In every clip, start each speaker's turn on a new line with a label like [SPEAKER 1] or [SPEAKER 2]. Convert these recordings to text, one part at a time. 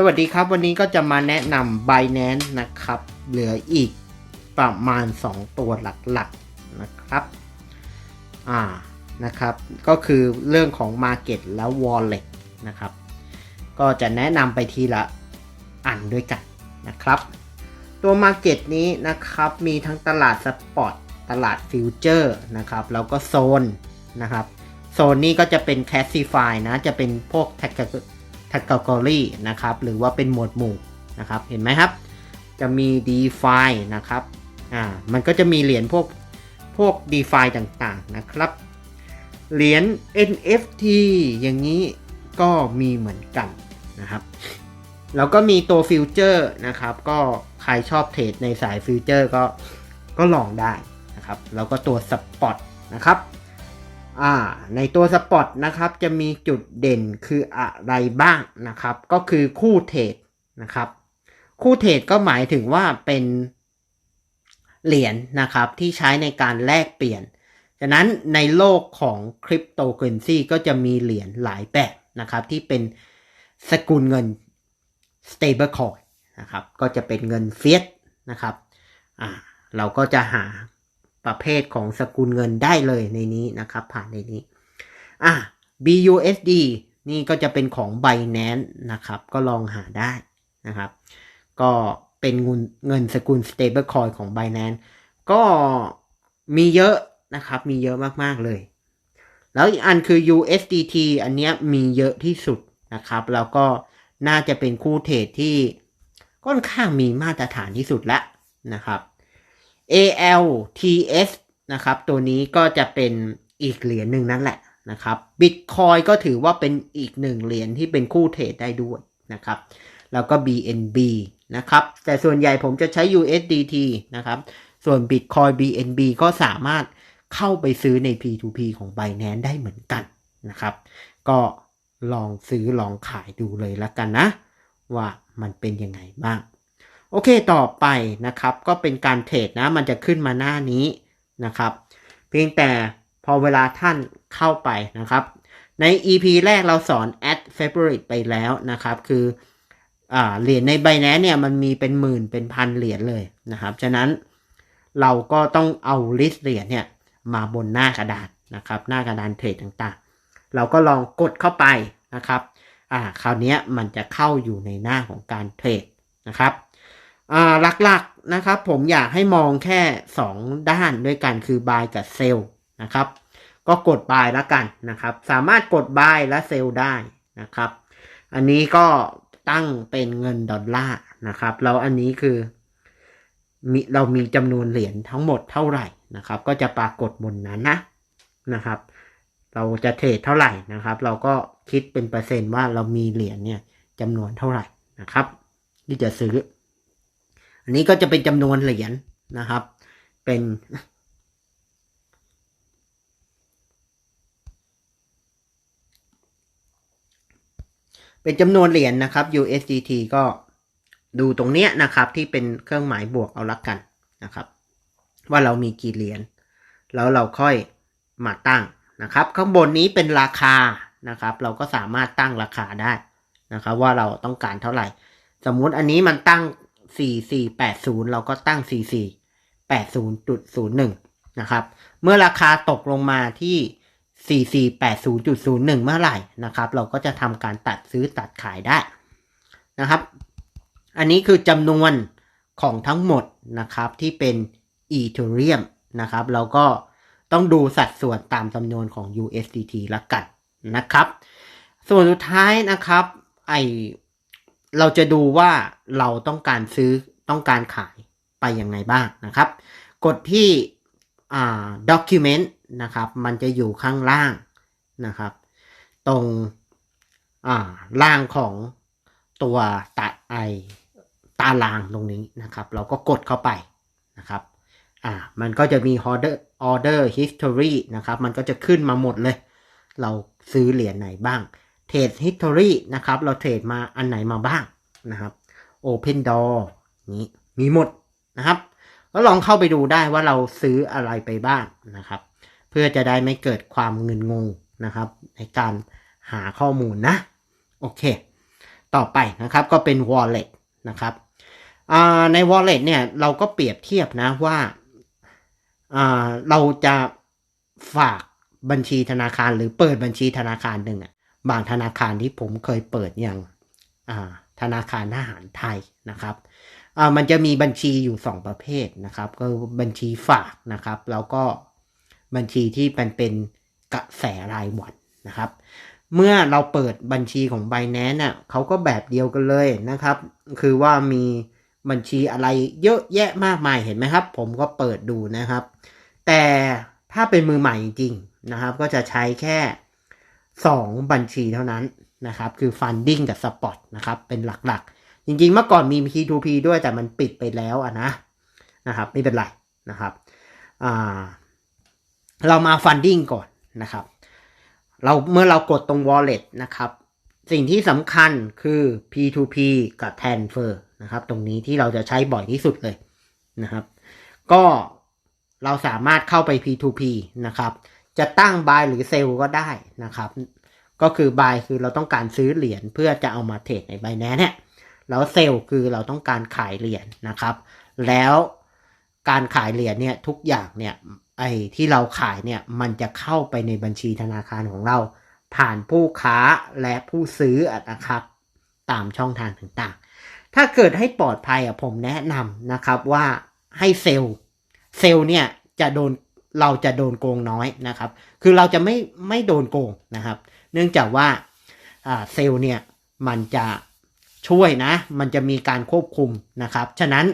[SPEAKER 1] สวัสดีครับ วันนี้ก็จะมาแนะนำ Binance นะครับ เหลืออีกประมาณ 2 ตัวหลักๆนะครับ อ่านะครับ ก็คือเรื่องของ Market แล้ว Wallet นะครับ ก็จะแนะนำไปทีละอันด้วยกันนะครับ ตัว Market นี้นะครับมีทั้งตลาดสปอตตลาดฟิวเจอร์นะครับแล้วก็โซนนะครับโซนนี้ก็จะเป็น Classify นะจะเป็นพวกแท็ก Category นะครับ หรือว่าเป็นหมวดหมู่นะครับ เห็นไหมครับ จะมี DeFi นะครับ อ่า มันก็จะมีเหรียญพวกพวก DeFi ต่างๆนะครับ เหรียญ NFT อย่างนี้ก็มีเหมือนกันนะครับ แล้วก็มีตัวฟิวเจอร์นะครับ ก็ใครชอบเทรดในสายฟิวเจอร์ก็ก็ลองได้นะครับ แล้วก็ตัวสปอตนะครับ อ่าในตัวสปอตนะครับจะมีจุดเด่นคืออะไรบ้างนะครับ ก็คือคู่เทรดนะครับ คู่เทรดก็หมายถึงว่าเป็นเหรียญนะครับที่ใช้ในการแลกเปลี่ยนฉะนั้นในโลกของคริปโตเคอเรนซีก็จะมีเหรียญหลายแบบนะครับ ที่เป็นสกุลเงิน stable coin นะครับ ก็จะเป็นเงินเฟียสนะครับ อ่า เราก็จะหา ประเภทของสกุลเงินได้เลยในนี้นะครับ ผ่านในนี้อะ BUSD นี่ก็จะเป็นของ Binance นะครับ ก็ลองหาได้นะครับ ก็เป็นเงินเงินสกุล stable coin ของ Binance ก็มีเยอะนะครับ มีเยอะมาก ๆ เลย แล้วอีกอันคือ USDT อันเนี้ยมีเยอะที่สุดนะครับ แล้วก็น่าจะเป็นคู่เทรดที่ค่อนข้างมีมาตรฐานที่สุดล้วนะครับ ALTS นะครับ ตัวนี้ก็จะเป็นอีกเหรียญหนึ่งนั่นแหละนะครับ Bitcoin ก็ถือว่าเป็นอีกหนึ่งเหรียญที่เป็นคู่เทรดได้ด้วยนะครับ แล้วก็ BNB นะครับ แต่ส่วนใหญ่ผมจะใช้ USDT นะครับ ส่วน Bitcoin BNB ก็สามารถเข้าไปซื้อใน P2P ของ Binance ได้เหมือนกันนะครับ ก็ลองซื้อลองขายดูเลยละกันนะ ว่ามันเป็นยังไงบ้าง โอเคต่อไปนะครับ ก็เป็นการเทรดนะมันจะขึ้นมาหน้านี้นะครับ เพียงแต่พอเวลาท่านเข้าไปนะครับ ใน EP แรกเราสอน add favorite ไปแล้วนะครับ คืออเหรียญใน Binance เนี่ยมันมีเป็นหมื่นเป็นพันเหรียญเลยนะครับ ฉะนั้นเราก็ต้องเอา list เหรียญเนี่ยมาบนหน้ากระดาษนะครับ หน้ากระดานเทรดต่างๆ เราก็ลองกดเข้าไปนะครับ อ่า คราวนี้มันจะเข้าอยู่ในหน้าของการเทรดนะครับ อ่าหลักๆนะครับผมอยากให้มองแค่ 2 ด้านด้วยกันคือ buy กับ sell นะครับ ก็กด buy ล้วกันนะครับ สามารถกด buy และ sell ได้นะครับ อันนี้ก็ตั้งเป็นเงินดอลลาร์นะครับแล้วอันนี้คือมีเรามีจำนวนเหรียญทั้งหมดเท่าไหร่นะครับ ก็จะปรากฏบนนั้นนะนะครับ เราจะเทรดเท่าไหร่นะครับ เราก็คิดเป็นเปอร์เซ็นต์ว่าเรามีเหรียญเนี่ยจำนวนเท่าไหร่นะครับ ที่จะซื้อ อันนี้ก็จะเป็นจำนวนเหรียญนะครับ เป็นเป็นจำนวนเหรียญนะครับ USDT ก็ดูตรงเนี้ยนะครับ ที่เป็นเครื่องหมายบวกเอาละกันนะครับ ว่าเรามีกี่เหรียญแล้วเราค่อยมาตั้งนะครับ ข้างบนนี้เป็นราคานะครับ เราก็สามารถตั้งราคาได้นะครับ ว่าเราต้องการเท่าไหร่ สมมุติอันนี้มันตั้ง 4480 เราก็ตั้ง 4480.01 นะครับ เมื่อราคาตกลงมาที่ 4480.01 เมื่อไหร่นะครับ เราก็จะทำการตัดซื้อตัดขายได้นะครับ อันนี้คือจำนวนของทั้งหมดนะครับที่เป็น Ethereum นะครับ เราก็ต้องดูสัดส่วนตามจำนวนของ USDT ละกันนะครับ ส่วนสุดท้ายนะครับ ไอ เราจะดูว่าเราต้องการซื้อต้องการขายไปยังไงบ้างนะครับ กดที่อ่า document นะครับ มันจะอยู่ข้างล่างนะครับ ตรงอ่าล่างของตัวตาไอตารางตรงนี้นะครับ เราก็กดเข้าไปนะครับอ่ามันก็จะมี order order history นะครับ มันก็จะขึ้นมาหมดเลย เราซื้อเหรียญไหนบ้าง เทรด history นะครับ เราเทรดมาอันไหนมาบ้างนะครับ open door นี้มีหมดนะครับ ก็ลองเข้าไปดูได้ว่าเราซื้ออะไรไปบ้างนะครับ เพื่อจะได้ไม่เกิดความเงินงงนะครับ ในการหาข้อมูลนะ โอเค ต่อไปนะครับก็เป็น wallet นะครับใน wallet เนี่ยเราก็เปรียบเทียบนะว่าาเราจะฝากบัญชีธนาคารหรือเปิดบัญชีธนาคารหนึ่งอะ บางธนาคารที่ผมเคยเปิดอย่างาธนาคารทหารไทยนะครับมันจะมีบัญชีอยู่สองประเภทนะครับก็บัญชีฝากนะครับ แล้วก็บัญชีที่เป็นเป็นกระแสรายวันนะครับ เมื่อเราเปิดบัญชีของ b บ n a n c e น่ะเขาก็แบบเดียวกันเลยนะครับ คือว่ามีบัญชีอะไรเยอะแยะมากมายเห็นไหมครับ ผมก็เปิดดูนะครับ แต่ถ้าเป็นมือใหม่จริงๆนะครับ ก็จะใช้แค่ 2 บัญชีเท่านั้นนะครับ คือ Funding กับ Spot นะครับ เป็นหลักๆ จริงๆ เมื่อก่อนมี P2P ด้วยแต่มันปิดไปแล้วอะนะนะครับ ไม่เป็นไรนะครับเรามา Funding ก่อนนะครับ เราเมื่อเรากดตรง wallet นะครับ สิ่งที่สำคัญคือ P2P กับ transfer นะครับ ตรงนี้ที่เราจะใช้บ่อยที่สุดเลยนะครับ ก็เราสามารถเข้าไป P2P นะครับ จะตั้ง buy หรือ sell ก็ได้นะครับ ก็คือ buy คือเราต้องการซื้อเหรียญเพื่อจะเอามาเทรดใน Binance เนี่ยแล้ว sell คือเราต้องการขายเหรียญนะครับ แล้วการขายเหรียญเนี่ยทุกอย่างเนี่ยไอ้ที่เราขายเนี่ยมันจะเข้าไปในบัญชีธนาคารของเรา ผ่านผู้ค้าและผู้ซื้อนะครับ ตามช่องทางต่างๆ ถ้าเกิดให้ปลอดภัยอะผมแนะนำนะครับว่าให้เซลล์เซลล์เนี่ยจะโดน เราจะโดนโกงน้อยนะครับ คือเราจะไม่ไม่โดนโกงนะครับ เนื่องจากว่าเซลล์เนี่ยมันจะช่วยนะ มันจะมีการควบคุมนะครับ ฉะนั้น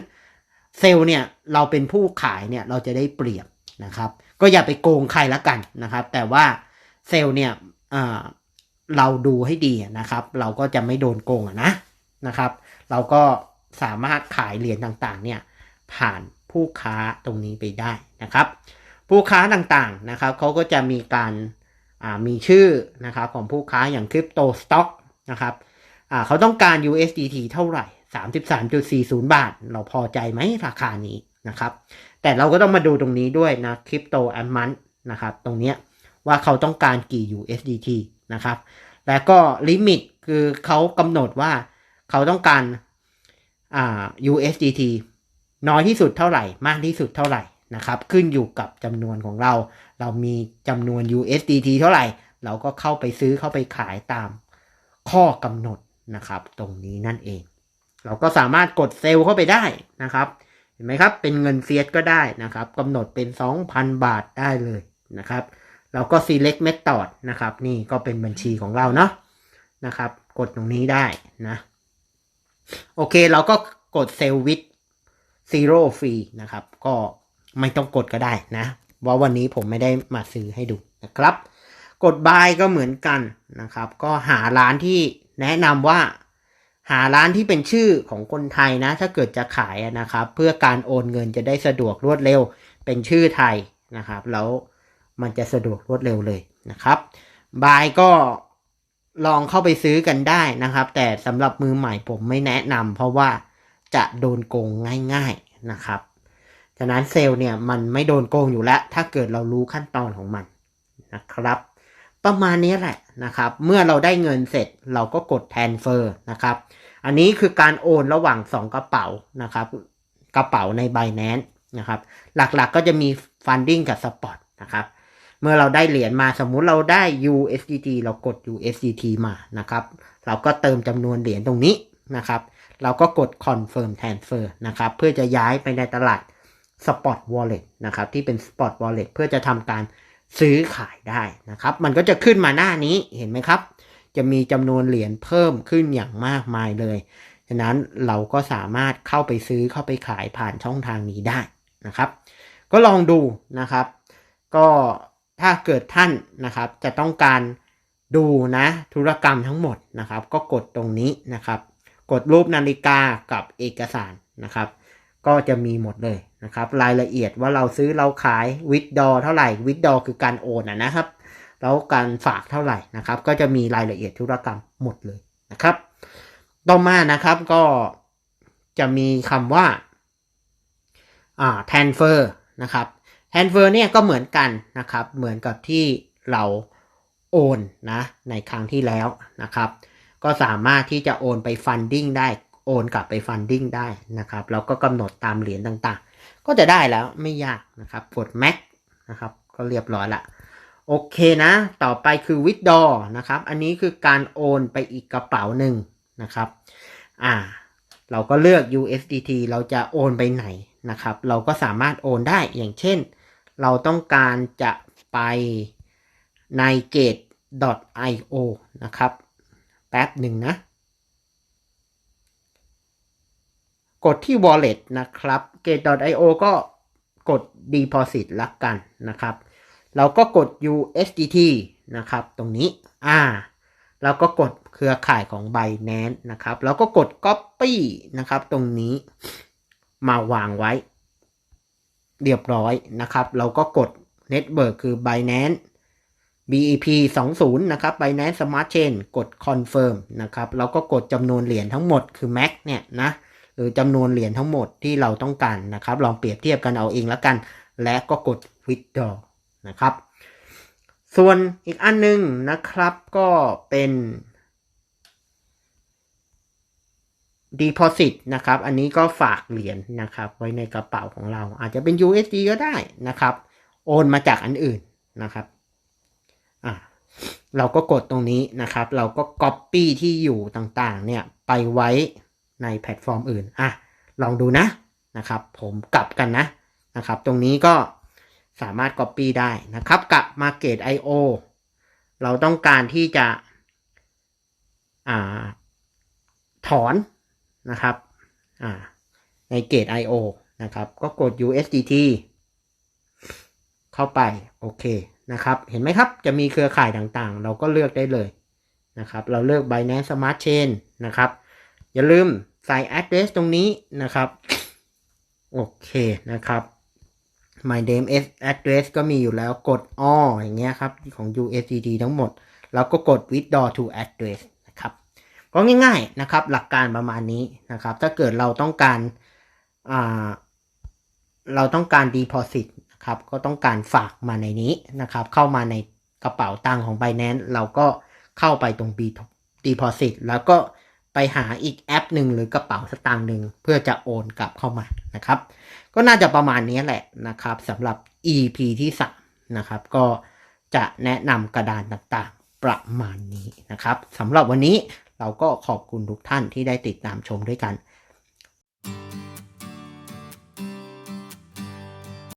[SPEAKER 1] เซลล์เนี่ยเราเป็นผู้ขายเนี่ยเราจะได้เปรียบนะครับ ก็อย่าไปโกงใครละกันนะครับ แต่ว่าเซลล์เนี่ยเราดูให้ดีนะครับ เราก็จะไม่โดนโกงนะนะครับ เราก็สามารถขายเหรียญต่างๆเนี่ยผ่านผู้ค้าตรงนี้ไปได้นะครับ ผู้ค้าต่างๆนะครับเขาก็จะมีการมีชื่อนะครับของผู้ค้าอย่างคริปโตสต็อกนะครับเขาต้องการ USDT เท่าไหร่ 33.40 บาท เราพอใจไหมราคานี้นะครับ แต่เราก็ต้องมาดูตรงนี้ด้วยนะคริปโตแอมมันนะครับ ตรงนี้ว่าเขาต้องการกี่ USDT นะครับ แล้วก็ลิมิตคือเขากำหนดว่าเขาต้องการ USDT น้อยที่สุดเท่าไหร่ มากที่สุดเท่าไหร่ นะครับขึ้นอยู่กับจำนวนของเรา เรามีจำนวน USDT เท่าไหร่ เราก็เข้าไปซื้อเข้าไปขายตามข้อกำหนดนะครับ ตรงนี้นั่นเอง เราก็สามารถกดเซลล์เข้าไปได้นะครับ เห็นไหมครับ เป็นเงินเฟียสก็ได้นะครับกำหนดเป็น 2,000 บาทได้เลยนะครับ เราก็ select method นะครับ นี่ก็เป็นบัญชีของเราเนาะนะครับ กดตรงนี้ได้นะ โอเค เราก็กดเซลล์วิ h ซีโร่ฟรีนะครับ ก็ ไม่ต้องกดก็ได้นะว่าวันนี้ผมไม่ได้มาซื้อให้ดูนะครับ กดบายก็เหมือนกันนะครับ ก็หาร้านที่แนะนำว่า หาร้านที่เป็นชื่อของคนไทยนะ ถ้าเกิดจะขายนะครับ เพื่อการโอนเงินจะได้สะดวกรวดเร็ว เป็นชื่อไทยนะครับ แล้วมันจะสะดวกรวดเร็วเลยนะครับบายก็ลองเข้าไปซื้อกันได้นะครับ แต่สำหรับมือใหม่ผมไม่แนะนำเพราะว่าจะโดนโกงง่าย ๆนะครับ ฉะนั้นเซลล์เนี่ยมันไม่โดนโกงอยู่แล้ว ถ้าเกิดเรารู้ขั้นตอนของมันนะครับ ประมาณนี้แหละนะครับ เมื่อเราได้เงินเสร็จเราก็กดแทนเฟอร์นะครับ อันนี้คือการโอนระหว่าง 2 กระเป๋านะครับ กระเป๋าใน b บ n a n c e นะครับ หลักๆกก็จะมี Funding กับ Spot นะครับเมื่อเราได้เหรียญมาสมมุติเราได้ USDT เรากด USDT มานะครับ เราก็เติมจำนวนเหรียญตรงนี้นะครับ เราก็กด confirm transfer นะครับ เพื่อจะย้ายไปในตลาด spot wallet นะครับที่เป็น spot wallet เพื่อจะทำการซื้อขายได้นะครับ มันก็จะขึ้นมาหน้านี้เห็นไหมครับ จะมีจำนวนเหรียญเพิ่มขึ้นอย่างมากมายเลย ฉะนั้นเราก็สามารถเข้าไปซื้อเข้าไปขายผ่านช่องทางนี้ได้นะครับ ก็ลองดูนะครับ ก็ถ้าเกิดท่านนะครับจะต้องการดูนะธุรกรรมทั้งหมดนะครับ ก็กดตรงนี้นะครับ กดรูปนาฬิกากับเอกสารนะครับ ก็จะมีหมดเลยนะครับรายละเอียดว่าเราซื้อเราขายวิดดอเท่าไหร่วิดดอคือการโอนนะครับ แล้วการฝากเท่าไหร่นะครับ ก็จะมีรายละเอียดธุรกรรมหมดเลยนะครับต่อมานะครับก็จะมีคำว่าอ่า transfer นะครับ transfer เนี่ยก็เหมือนกันนะครับ เหมือนกับที่เราโอนนะในครั้งที่แล้วนะครับ ก็สามารถที่จะโอนไปฟันดิ้งได้ โอนกลับไปฟันดิ้งได้นะครับแล้วก็กำหนดตามเหรียญต่างๆ ก็จะได้แล้วไม่ยากนะครับกด Mac นะครับก็เรียบร้อยละโอเคนะ ต่อไปคือ withdraw นะครับ อันนี้คือการโอนไปอีกกระเป๋าหนึ่งนะครับอ่าเราก็เลือก USDT เราจะโอนไปไหนนะครับ เราก็สามารถโอนได้อย่างเช่น เราต้องการจะไปใน gate.io นะครับ แป๊บหนึ่งนะ กดที่ wallet นะครับ gate.io ก็กด deposit ละกันนะครับ เราก็กด USDT นะครับ ตรงนี้ อ่า เราก็กดเครือข่ายของ Binance นะครับ แล้วก็กด Copy นะครับ ตรงนี้มาวางไว้ เรียบร้อยนะครับ เราก็กด Network คือ Binance BEP 20นะครับ Binance Smart Chain กด Confirm นะครับ แล้วก็กดจำนวนเหรียญทั้งหมดคือ Max เนี่ยนะ หรือจำนวนเหรียญทั้งหมดที่เราต้องการนะครับ ลองเปรียบเทียบกันเอาเองแล้วกัน และก็กด Withdraw นะครับ ส่วนอีกอันหนึงนะครับก็เป็น Deposit นะครับ อันนี้ก็ฝากเหรียญนะครับ ไว้ในกระเป๋าของเรา อาจจะเป็น USD ก็ได้นะครับ โอนมาจากอันอื่นนะครับอะเราก็กดตรงนี้นะครับ เราก็ Copy ที่อยู่ต่างๆ เนี่ย ไปไว้ ในแพลตฟอร์มอื่นอะลองดูนะนะครับ ผมกลับกันนะนะครับ ตรงนี้ก็สามารถ Copy ได้นะครับ กับ Market IO เราต้องการที่จะอ่าถอนนะครับอ่าในเกต IO นะครับ ก็กด USDT เข้าไป โอเคนะครับ เห็นไหมครับ จะมีเครือข่ายต่างๆ เราก็เลือกได้เลยนะครับ เราเลือก Binance Smart Chain นะครับ อย่าลืมใส่ address ตรงนี้นะครับ โอเคนะครับ my name is address ก็มีอยู่แล้วกด all อย่างเงี้ยครับ ของ USDT ทั้งหมด แล้วก็กด withdraw to address นะครับ ก็ง่ายๆนะครับ หลักการประมาณนี้นะครับ ถ้าเกิดเราต้องการาเราต้องการ deposit นะครับก็ต้องการฝากมาในนี้นะครับ เข้ามาในกระเป๋าตังของ Binance เราก็เข้าไปตรง deposit แล้วก็ ไปหาอีกแอปหนึ่งหรือกระเป๋าสตางค์หนึ่งเพื่อจะโอนกลับเข้ามานะครับ ก็น่าจะประมาณนี้แหละนะครับสำหรับ EP ที่3นะครับ ก็จะแนะนำกระดานต่างๆประมาณนี้นะครับสำหรับวันนี้เราก็ขอบคุณทุกท่านที่ได้ติดตามชมด้วยกัน